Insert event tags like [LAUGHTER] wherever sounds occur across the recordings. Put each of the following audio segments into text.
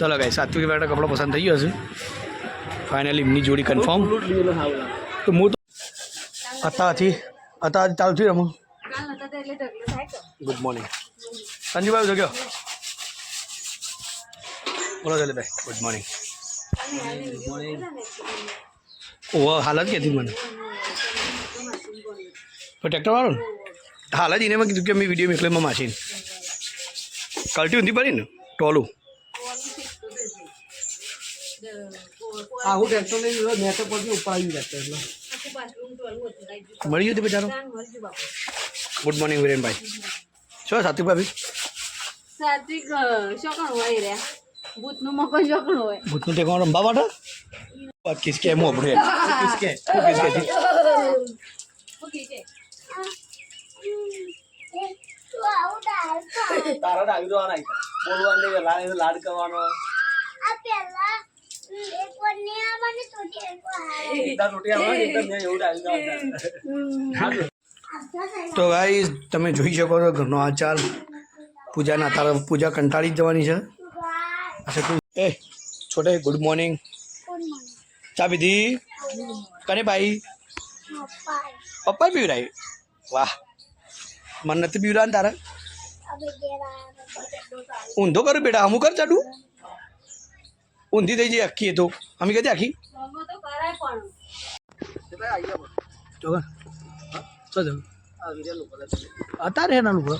ચલો ગાઈ સાત્વિક વાળા કપડો પસંદ થઈ ગયો છે ફાઇનલી એમની જોડી કન્ફર્મ તો હું તો અત્યારથી અત્યારથી ચાલુ થયું રમું ગુડ મોર્નિંગ સંજીવભાઈ જગ્યો બોલો જલેભાઈ ગુડ મોર્નિંગ ઓહો હાલ જ કહેતી મને. તો ટ્રેક્ટર વાળો ને? હાલ જ એને મેં કીધું કે મેં વીડિયો મોકલે માં માસીને. કલ્ટી ઊંધી પડી ને? ટોલું. આવું ટ્રેક્ટર લઈ ગયો નેટ પરથી આવી ટ્રેક્ટર એટલે. મળી ગયું હતું બિચારો ગુડ મોર્નિંગ વિરેનભાઈ. શું સાત્વિક ભાભી? સાત્વિક શોખણ હોય રે. ભૂતનું મકો શોખણ હોય. ભૂતનું ટેકવાનું રમવા માટે? એમ આપણે કિસકે કિસકે જી ઓકે છે તારા ડાવી ના બોલવાનું નહીં લાડ લાડ કરવાનો. એકદમ રોટી આવે. એકદમ મેં એવું ડાવી દો તો ગાઈસ તમે જોઈ શકો છો ઘરનો આ ચાલ પૂજાના તારા પૂજા કંટાળી જ જવાની છે. એ છોટે ગુડ મોર્નિંગ ચા પીધી? કને ભાઈ? પપ્પાએ પીવરાય? વાહ. મને નથી પીવરાન તારે. ઊંધો કરું બેટા અમુક કર ચાડું. ઊંધી થઈ જાય આખી એ તો. અમે કદી આખી. અત્યારે એના લોકો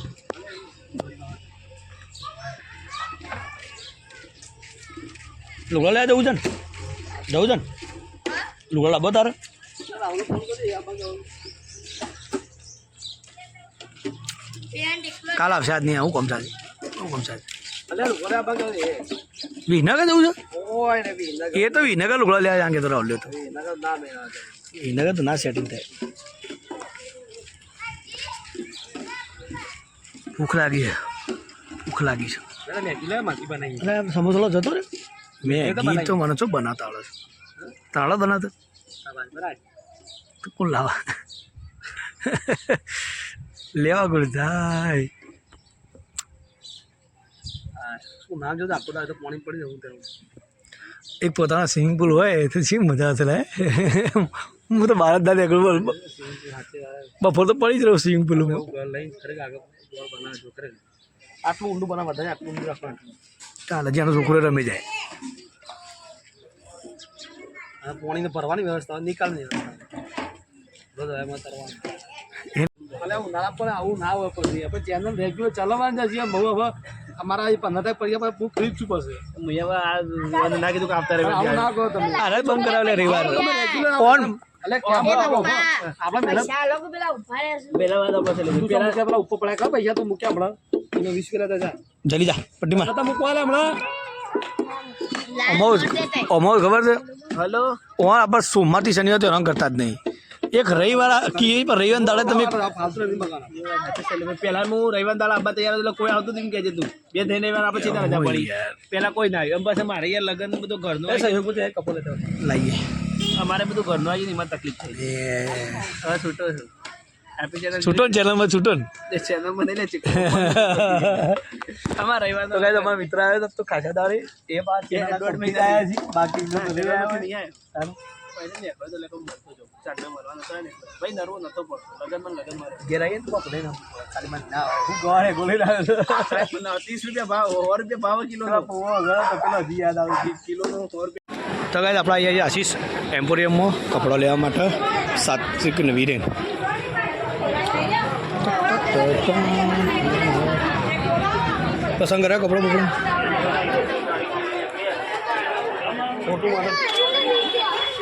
લુગડા લેવા જવું છે ને. જવું છે ને. લુગડા લાવો તારે. કાલ આવશે આજ નહીં આવું કોમ ચાલે. શું કોમ એ વિનગર જવું ઓય ને બી છે? એ તો વિનગર લુગડા લેવા જાંગે તો રાવ લ્યો તો. નગર વિનગર તો ના સેટિંગ થાય. ભૂખ લાગી છે. ભૂખ લાગી છે. સમોસલો જતો રે મેં તો મને શું બનાવતા આવડે છે? તાળો બનાવતો બરાબર. તો કોણ લાવા? ગુરજાય શું નામ આખો દાડો તો પાણી પડી જવું તેવું એક પોતાના સ્વિમિંગ પુલ હોય તો શી મજા હશે હું તો ભારત દાદા એકલું બપોર તો પડી જ રહ્યો સ્વિમિંગ પુલમાં લઈને ખરેખર આગળ બનાવે જો આટલું ઊંડું બનાવવા વધારે આટલું ઊંડું રાખવાનું. ચાલે જ્યાં છોકરો રમી જાય. અને પાણીને ભરવાની વ્યવસ્થા હોય, નિકાલની વ્યવસ્થા બધો એમાં કરવાનું. અલે ઉનાળા પણ આવું ના હોય પછી આપણે ચેનલ રેગ્યુલર ચલાવવાની બહુ હવે અમારા અહીં પંદર તારીખ પડી ગયા બહુ ફ્રી છું પછી મેં ના કીધું કે આવતા આવું ના કહો તમે. અરે બંધ કરાવે રવિવાર. કોણ એટલે આપણે મહેનત આ લોકો પેલા ઊભા રહે છે. પેલા વાત આપણે તું તો મૂક્યા પેલા ઉપર પડ્યા કા પૈસા તું મૂક્યા હમણાં. એને વીસ કિલો જા. જલ્દી જા પટ્ટીમાં. મૂકવા હમણાં. અમો અમો ખબર છે? હેલો? ઓન આપણે સોમવારથી શનિવાર તો હેરાન કરતા જ નહીં. એક રવિવાર કી પણ રવિવાર દાડે તમે પહેલા પેલા હું રવિવાર દાડે આબા તૈયાર હતો એટલે કોઈ આવતું નહીં કહેજે તું. બે થઈને રવિવાર આપણે ચિંતા રજા પડી. પેલા કોઈ ના આવ્યું. એમ પાસે મારે યાર લગન બધું ઘરનું સહયોગ બધું કપો લેતો લાવીએ અમારે બધું ઘરનું આવી એમાં તકલીફ થઈ હવે છૂટો છું. હેપી ચેનલ છૂટો ને ચેનલમાં છૂટો ને. ચેનલ મને લે ચીક અમારા રવિવાર તો ગાઈસ અમારા મિત્ર આવ્યો તો ખાસા દાડે એ બાદ દોઢ મહિના આવ્યા છે. બાકી ભાઈ નરવો નતો પડતો લગન લગન ઘેર આવીએ તો આપણે લઈને ખાલી મને ના આવે. હું ગોળે ગોળી લાવ્યો ત્રીસ રૂપિયા ભાવ સો રૂપિયા ભાવ કિલો કિલો નો સો રૂપિયા. તો ગાઈસ આપણે અહીંયા આશીષ એમ્પોરિયમમાં કપડો લેવા માટે સાત્વિક નવીરેન વીરેન. પસંદ કર્યા કપડો બપડો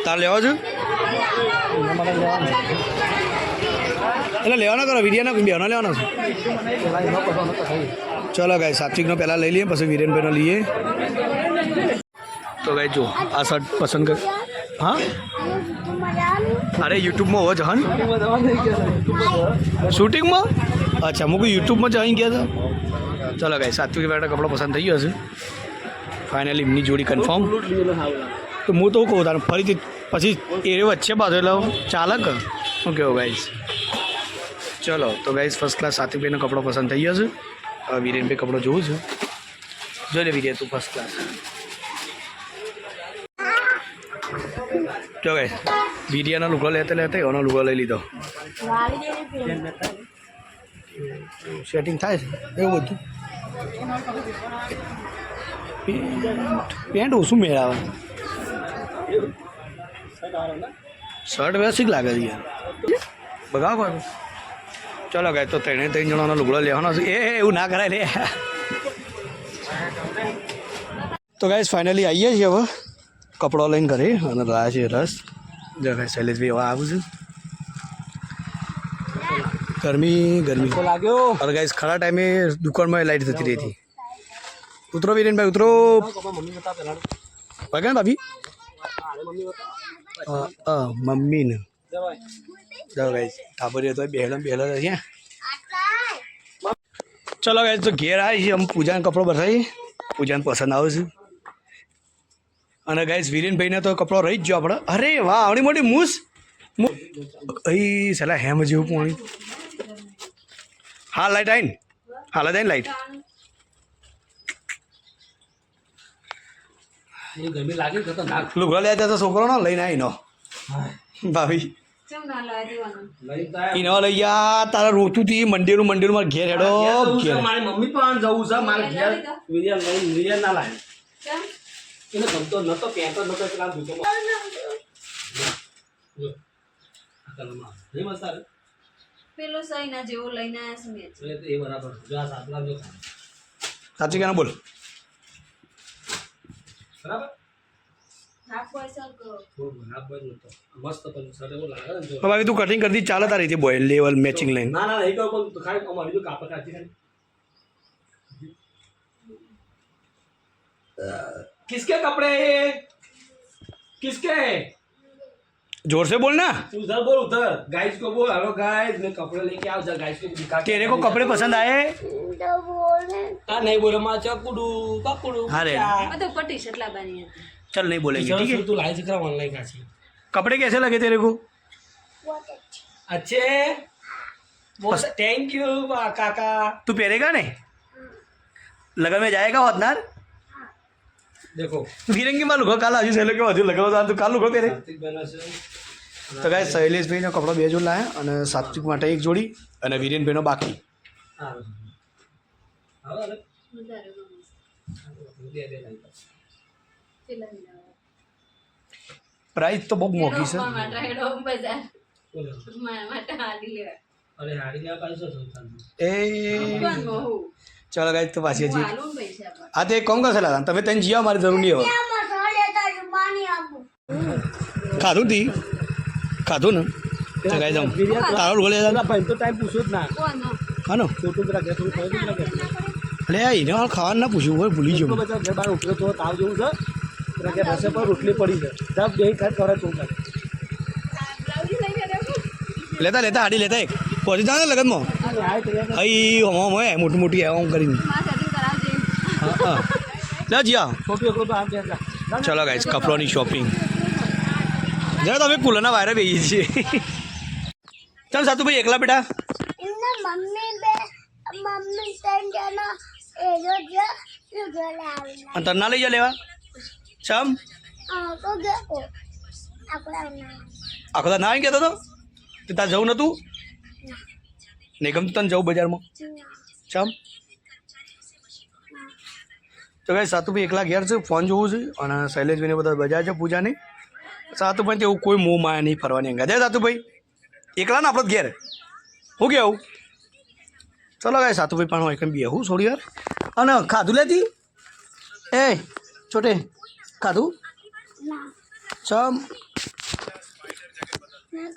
તાર લેવા છો એટલે લેવાના કરો વિરિયાના બેનો લેવાના છે? ચલો ગાય સાત્વિકનો પહેલાં લઈ લઈએ પછી વિરેનભાઈનો લઈએ. તો ગાય જો આ શર્ટ પસંદ કર હા? અરે યુટ્યુબમાં હોવો હન શૂટિંગમાં? અચ્છા મૂકું યુટ્યુબમાં જઈ ગયા હતા ચલો ગાઈ સાત્વિક બેટા કપડો પસંદ થઈ ગયો છે. ફાઇનલી એમની જોડી કન્ફર્મ તો હું તો કહું તારે, ફરીથી, પછી એ વચ્ચે પાછો, એટલે ચાલક? હું કેવું ગાઈસ ચલો, તો ગાઈસ ફર્સ્ટ ક્લાસ સાત્વિકભાઈનો કપડો પસંદ થઈ ગયો છે. હવે વિરેનભાઈ કપડો જોઉં છું. જોઈ લે વિરેન, તું ફર્સ્ટ ક્લાસ જો ગાઈસ વિરિયાનો લુગો લેતા લેતા એનો લુગો લઈ લીધો. સેટિંગ થાય છે. એવું બધું. પેન્ટ- ઓછું મેળાવે. શર્ટ વ્યવસ્થિત લાગે છે યાર. બગાવો પાછું ચલો ગાય તો ત્રણે ત્રણ જણાનો લુગડો લેવાનો છે. એ, એવું ના કરાય લે. તો ગાઈસ ફાઇનલી આવીએ છીએ હવે. કપડો લઈને ઘરે અને લાયા છે રસ. જો ગાય શૈલેષભાઈ એવા આવું છું. ગરમી ગરમી. લાગ્યો? અરે ગાઈસ ખરા ટાઈમે દુકાનમાં લાઈટ થતી રહી હતી. ઉતરો વિરેનભાઈ ઉતરો. વાગે ને ભાભી? હા મમ્મી ને ચાલો ગાઈસ ઠાબરી તો બેહલા બેહલા અહીંયા ચલો ગાઈસ તો ઘેર આવી છે અમે પૂજાને કપડો બતાવી પૂજાને પસંદ આવે છે. અને ગાઈસ વિરેનભાઈને તો કપડો રહી જ ગયો આપણે. અરે વાહ આવડી મોટી મૂસ. અહીં સલા હેમ જેવું પાણી. હા લાઈટ આવીને હાલ જ આવીને લાઈટ લુગડા છોકરો નો લઈને આવી નો ભાભી. ચમ ના લાવી દેવાનું લઈ જાય ઈનો લઈ યા તારા રોતું થી મંદિર મંદિરમાં ઘેર હેડો ઘેર. મારી મમ્મી પણ જવું છે મારે ઘેર લઈ વિરિયન ના લાય. એને ગમતો નતો પેતો નતો પેલા દુકાનમાં. પેલો સહીના જેવો લઈને આવ્યા છે મેં એટલે તો એ બરાબર જો આ સાતલા જો સાચી કેના બોલ બરાબર હાફ પૈસા કરો થોડું બરાબર નતો મસ્ત પણ સર એવું લાગે ને જો હવે ભાભી તું કટિંગ કરતી ચાલે તારી રીતે બોય લેવલ મેચિંગ લાઈન ના ના નહીં કહું પણ ખાલી અમારી જો કાપડ કાઢી ખાલી किसके कपड़े हैं ये किसके ज़ोर से बोलना। बोल उधर। गाइस को बोल हेलो गाइस मैं कपड़े लेके आओ जा गाइस को दिखा तेरे को कपड़े पसंद आए? हाँ नहीं बोले माँ चकुडू पकुडू अरे हाँ, मैं तो ऊपर टी शर्ट लाबानी है। चल नहीं बोलेंगे ठीक है? तू तो लाई दिख रहा ऑनलाइन का कपड़े कैसे लगे तेरे को? अच्छे। बहुत थैंक यू काका। तू पहनेगा नहीं? हाँ। लगन में जाएगा वतनार देखो ફિરંગી માં લુગો કાલ હજુ સહેલો કે હજુ લગાવો તો કાલ લુગો પહેરે कार्तिक बहना से તો ગાય શૈલેષભાઈનો કપડો બે જોડ લાયા અને સાત્વિક માટે એક જોડી અને વિરેનભાઈનો બાકી हाँ हाँ अरे વધારે ગમે दे दे लाई પેલા નહીં લાવવા. પ્રાઇસ તો બહુ મોંઘી છે એનો માટે હેડો બજાર बोलो મારા માટે હાલી લેવા अरे हाड़ी क्या पास हो सकता એ પણ બહુ ચાલો ગાઈસ તો પાછી હજી આ તે એક કોમ કરશે લાદા તમે તને જીવા મારી જરૂર નહીં હવે ખાધું તી? ખાધું ને? તો ગાઈસ આમ તારો રોલે તો ટાઈમ પૂછ્યો જ ના. હા ને અરે એને હાલ ખાવાનું ના પૂછ્યું હોય ભૂલી જવું ગયો. બહાર ઉઠ્યો તો તાવ જેવું છે. રસે પર રોટલી પડી છે. તાવ બે ખાત ખરા ચોખા લેતા લેતા આડી લેતા એક. પહોંચી જાણે ને લગનમાં? અહીં હમ હોય મોટી મોટી આમ કરીને. હા હા. લે જીયા. ચલો ગાઈસ કપડોની શોપિંગ જરા તમે કુલરના વાયરે બેસી છીએ. ચાલ સાતુ ભાઈ એકલા બેટા. મમ્મી બે મમ્મી ત્રણ જણા એનો જ અને તને ના લઈ જા લેવા? ચમ આખો ના. આવી તો? તે તાર જવું નતું? નહીં ગમતું તને જવું બજારમાં? ચમ તો ભાઈ સાતુભાઈ એકલા ઘેર છે, ફોન જોવું છે અને શૈલેષભાઈને બધા બજાર છે પૂજાની. સાતુભાઈ તેવું કોઈ મોં માયા નહીં ફરવાની અંગા જાય સાતુભાઈ? એકલા ને આપણે ઘેર? હું કેવું? ચલો ગાય સાતુભાઈ પણ હોય કેમ બી હું થોડી વાર. અને ખાધું લેતી એ, છોટે, ખાધું? ચમ.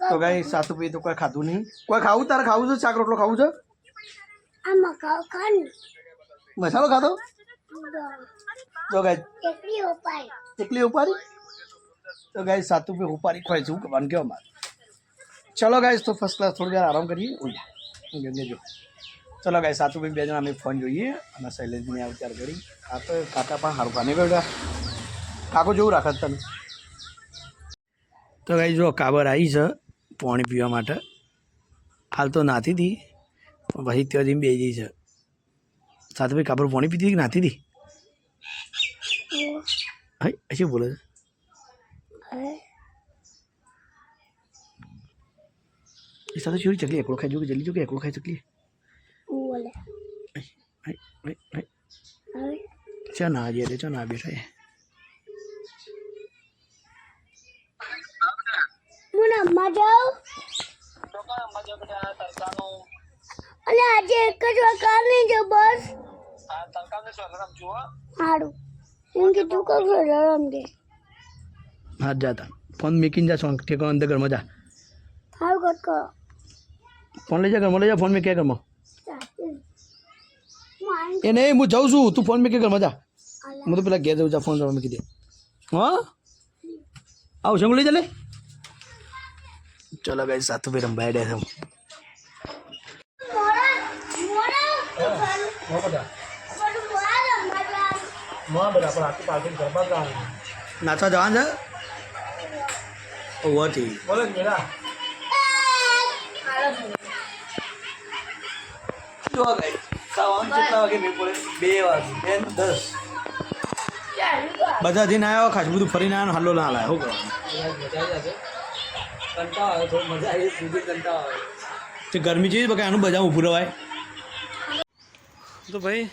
તો કઈ સાસુ પી તો કોઈ ખાધું નહીં. કોઈ ખાવું? તારે ખાવું છે? શાક રોટલો ખાવું છે? મસાલો ખાધો? તો ગાય એકલી ઉપાડી. તો ગાય સાતું પે ઉપાડી ખવાય છે હું કરવાનું કેવા મારે ચલો ગાય તો ફર્સ્ટ ક્લાસ થોડી વાર આરામ કરીએ. ઓયા જો. ચલો ગાઈ સાતું ભાઈ બે જણા અમે ફોન જોઈએ અને શૈલેષભાઈને આવ ત્યાર કરી. આ તો કાકા પણ સારું કાને બેટા કાકો જેવું રાખત તને? તો કાંઈ જો કાબર આવી છે પાણી પીવા માટે. હાલ તો નાતી હતી પણ પછી ત્યાં જઈને બે જઈ છે. સાથે ભાઈ કાબર પાણી પીતી હતી કે નાતી હતી? હા શું બોલે છે? એ સાથે ચીડી ચકલી એકલો ખાઈ જો કે જલ્દી જો કે એકલો ખાઈ ચકલી બોલે. ચા ના આજે ચા ના બેઠા એ. હું રમવા અને આજે એક જ વખત નહીં જો બસ. સારું હું કીધું કહું છું રમ દે. હા જાતા ફોન મેકીને જા સોંગ ઠેકો અંદર ઘર મજા. હાલ કટ કરો. ફોન લઈ જા ઘરમાં લઈ જા ફોન મેં ઘરમાં. મારી એ નહીં હું જાઉં છું. તું ફોન મેં કે ઘર મજા. હું તો પેલા ઘેર જાઉં જા ફોન જવા મૂકી દે હા? આવું સંગ લઈ જા લે. ચલો ગાઈ સાતું ભાઈ રંભાઈ ગાવાની નાચવા જવાનું છે? ઓવરથી બોલે જ બે વાગે, બે દસ. બધા જઈને આવ્યો, ખાસ બધું ફરીને આવ્યો હાલો ના લાય, શું કરવાનું? કંટાળો આવે થોડી મજા આવી સુધી કંટાળો આવે. તે ગરમી જેવી બકા આનું બધા ઊભું રવાય. તો ભાઈ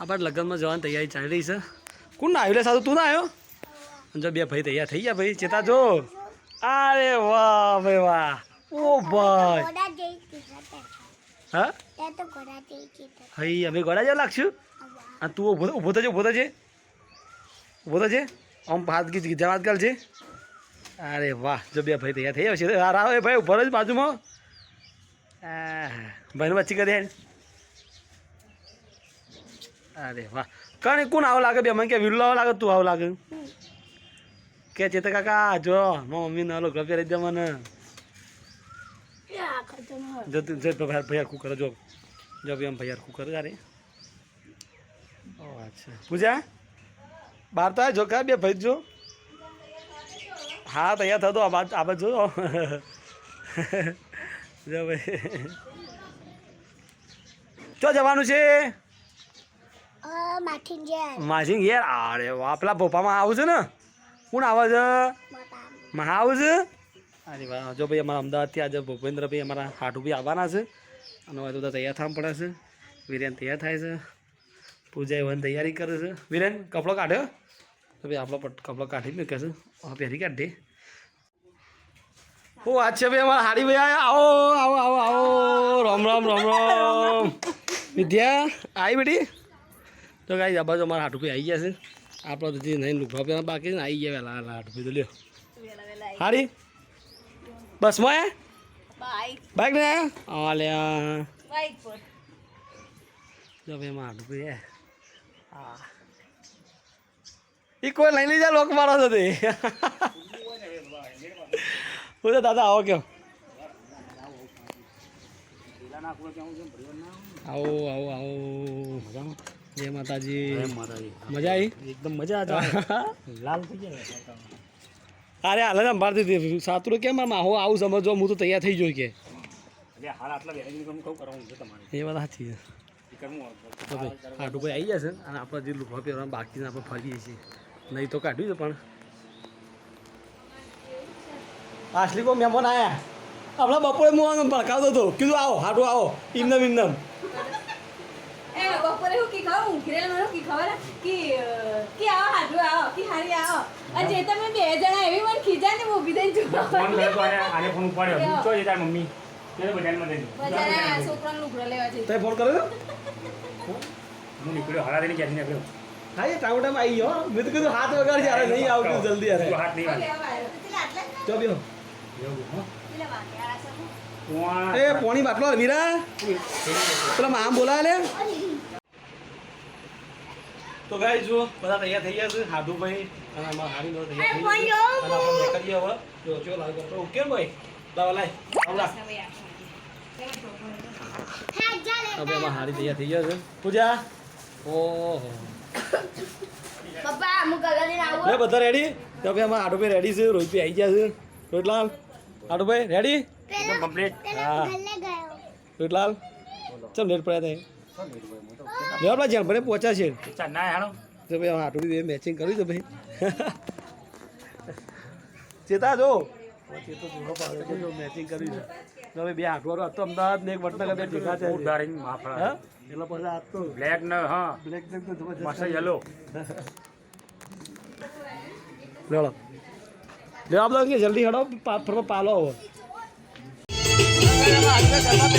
આપણે લગ્નમાં જવાની તૈયારી ચાલી રહી છે. કોણ ના આવ્યું? સાધુ તું ના આવ્યો? અને જો બે ભાઈ તૈયાર થઈ ગયા ભાઈ ચેતા જો. અરે વાહ ભાઈ વાહ. ઓ ભાઈ. હા હઈ અમે ગોડા જેવા લાગશું? આ તું ઊભો ઊભો થજે ઊભો થજે. ઊભો થજે. આમ હાથ ગીચ જવાત વાત છે અરે વાહ, જો બે ભાઈ તૈયાર થઈ આવશે આ રાવ ભાઈ ઊભો જ બાજુમાં. ભાઈ ભાઈનું બચ્ચી કરી અરે વાહ, કણ કોણ આવું લાગે બે? મને કે વિરલો આવો લાગે, તું આવું લાગે. કે ચેતા કાકા, જો, મારા મમ્મી ને લોકો પહેરી દે મને. જો જો ભાઈ હરખું જો. જો એમ ભાઈ હરખું કરે તારે ઓ, અચ્છા. પૂજા, બાર તો આ જો કા, બે ભાઈ, જો. હા તૈયાર થતો. આ બાજુ આ બાજુ જો. [LAUGHS] જો ભાઈ. ચો જવાનું છે? માછીન ઘેર. અરે વાહ પેલા ભોપામાં આવું છે ને? કોણ આવે છે? મહા આવું છે? અરે વાહ જો ભાઈ અમારા અમદાવાદથી આજે ભૂપેન્દ્રભાઈ અમારા હાટુભાઈ આવવાના છે. અને હવે બધા તૈયાર થવા પડે છે. વિરેન તૈયાર થાય છે. પૂજા એવાની તૈયારી કરે છે. વિરેન કપડો કાઢ્યો? ભાઈ આપણો કપડો કાઢી મેં છે હા પહેરી કાઢી ઓ આ છે ભાઈ અમારા હારી ભાઈ આવો આવો આવો આવો રામ રામ રામ રામ વિદ્યા આવી બેટી તો કાંઈ આ બાજુ અમારા હાટુભાઈ આવી ગયા છે આપણે તો નહીં લુખવા પહેલા બાકી છે ને આવી ગયા વહેલા વહેલા હાટુભાઈ તો લ્યો હારી બસમાં બાઇક ને હા લે આ. બાઈક પર જો ભાઈ હાટુભાઈ એ હા એ કોઈ લઈ લીધા લોક મારો છો તે હું તો દાદા આવો કેમ? આવો આવો આવો. જય માતાજી. મજા આવી? એકદમ મજા લાલ થઈ ગયા અરે હાલ જ અંબારતી હતી સાતુરો કેમ આમ આવો? આવું સમજો હું તો તૈયાર થઈ જોઈ કે. આટલા એ વાત સાચી છે. ભાઈ આવી જશે અને આપણે જે લુફા પહેરવા બાકી આપણે ફરીએ છીએ. નહીં તો કાઢ્યું છે પણ. આશલી કોઈ મહેમાન આવ્યા હમણાં બપોરે હું આમ ભડકાવતો હતો. કીધું આવો હાટુ આવો. ઇમનમ ઇમનમ એ બપોરે હું કી ખાવ ઉઘરેલ મને કી ખબર હે? કી આવો હાડું આવો કી હારી આવો. અને જે તમે બે જણા એવી મને ખીજાય ને ઊભી જોવા ફોન કર્યો આને આને ફોન ઉપાડ્યો. હું ચો જતા મમ્મી. તેને બજારમાં જઈને બજારે છોકરાને લુગડો લેવા જઈ. તમે ફોન કર્યો? હું નીકળ્યો હળા દઈને ક્યાંથી નીકળ્યો. હા એ ટાઈમ ટાઈમ આવી ગયો. મેં તો કીધું હાથ વગર યાર નહીં આવતું જલ્દી યાર. હાથ નહીં વાગે. ચો બેહો એ પોણી બાટલો વીરા પેલા મામ બોલાવે લે. તો ગાઈ જુઓ બધા તૈયાર થઈ ગયા છે. હાડુભાઈ અને અમારા હારી બધા તૈયાર થઈ ગયા છે. કરીએ હવે જો જો લાગે તો ઓકે ભાઈ? લાવ લાય. આવલા હવે અમારા હારી તૈયાર થઈ ગયા છે. પૂજા. ઓહો. પપ્પા હું કલર લઈને આવું. લે બધા રેડી તો હવે અમારા ભાઈ રેડી છે રોહિતભાઈ આવી ગયા છે. રોહિતલાલ આડુભાઈ રેડી એકદમ કમ્પ્લીટ હા. રોહિતલાલ ચમ લેટ પડ્યા હતા આપણા જ્યાં ભલે પહોંચ્યા છે. ના હેડો તો ભાઈ આટો બી મેચિંગ કર્યું તો ભાઈ. ચેતા જો. ચેતો પાડ્યો છે મેચિંગ કર્યું છે. તો હવે બે આઠવારો હતો અમદાવાદ ને એક વડનગર બે ભેગા છે. ડારિંગ માફળા હા? એટલે પછી આ તો બ્લેક ને હા. બ્લેક ને તો મસ્ત યલો લેવડો. લે આપ લોકો કે જલ્દી હડો ફરવા પાલો હવે ચાલુ